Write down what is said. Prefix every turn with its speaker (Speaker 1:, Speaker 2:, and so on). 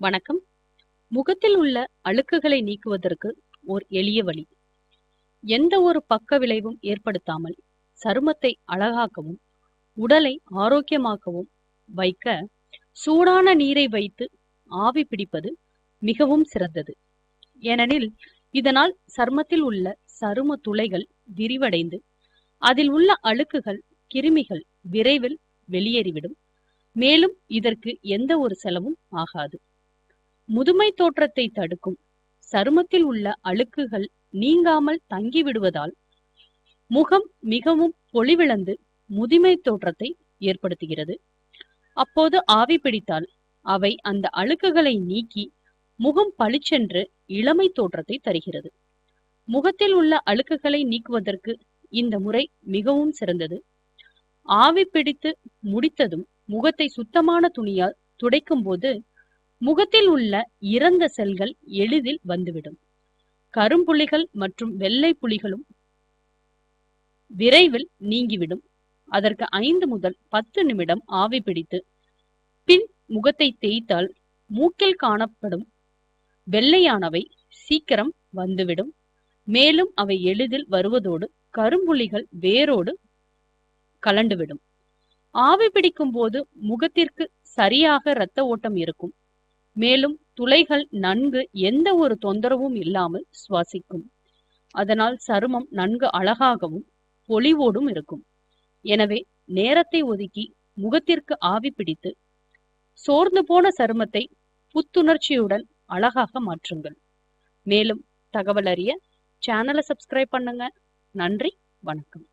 Speaker 1: வணக்கம். முகத்தில் உள்ள அழுக்குகளை நீக்குவதற்கு ஓர் எளிய வழி. எந்த ஒரு பக்க விளைவும் ஏற்படுத்தாமல் சருமத்தை அழகாக்கவும் உடலை ஆரோக்கியமாக்கவும் வைக்க சூடான நீரை வைத்து ஆவி பிடிப்பது மிகவும் சிறந்தது. ஏனெனில் இதனால் சருமத்தில் உள்ள சரும துளைகள் விரிவடைந்து அதில் உள்ள அழுக்குகள் கிருமிகள் விரைவில் வெளியேறிவிடும். மேலும் இதற்கு எந்த ஒரு செலவும் ஆகாது. முதுமை தோற்றத்தை தடுக்கும் சருமத்தில் உள்ள அழுக்குகள் நீங்காமல் தங்கிவிடுவதால் முகம் மிகவும் பொலிவிழந்து முதுமை தோற்றத்தை ஏற்படுத்துகிறது. அப்போது ஆவி பிடித்தால் அவை அந்த அழுக்குகளை நீக்கி முகம் பளிச்சென்று இளமை தோற்றத்தை தருகிறது. முகத்தில் உள்ள அழுக்குகளை நீக்குவதற்கு இந்த முறை மிகவும் சிறந்தது. ஆவி பிடித்து முடித்ததும் முகத்தை சுத்தமான துணியால் துடைக்கும் போது முகத்தில் உள்ள இறந்த செல்கள் எளிதில் வந்துவிடும். கரும்புள்ளிகள் மற்றும் வெள்ளை புலிகளும் விரைவில் நீங்கிவிடும். அதற்கு ஐந்து முதல் பத்து நிமிடம் ஆவி பிடித்து பின் முகத்தை தேய்த்தால் மூக்கில் காணப்படும் வெள்ளையானவை சீக்கிரம் வந்துவிடும். மேலும் அவை எளிதில் வருவதோடு கரும்புள்ளிகள் வேரோடு கலண்டுவிடும். ஆவி பிடிக்கும் போது முகத்திற்கு சரியாக இரத்த ஓட்டம் இருக்கும். மேலும் துளைகள் நன்கு எந்த ஒரு தொந்தரவும் இல்லாமல் சுவாசிக்கும். அதனால் சருமம் நன்கு அழகாகவும் பொலிவோடும் இருக்கும். எனவே நேரத்தை ஒதுக்கி முகத்திற்கு ஆவி பிடித்து சோர்ந்து போன சருமத்தை புத்துணர்ச்சியுடன் அழகாக மாற்றுங்கள். மேலும் தகவல் அறிய சேனலை சப்ஸ்கிரைப் பண்ணுங்க. நன்றி வணக்கம்.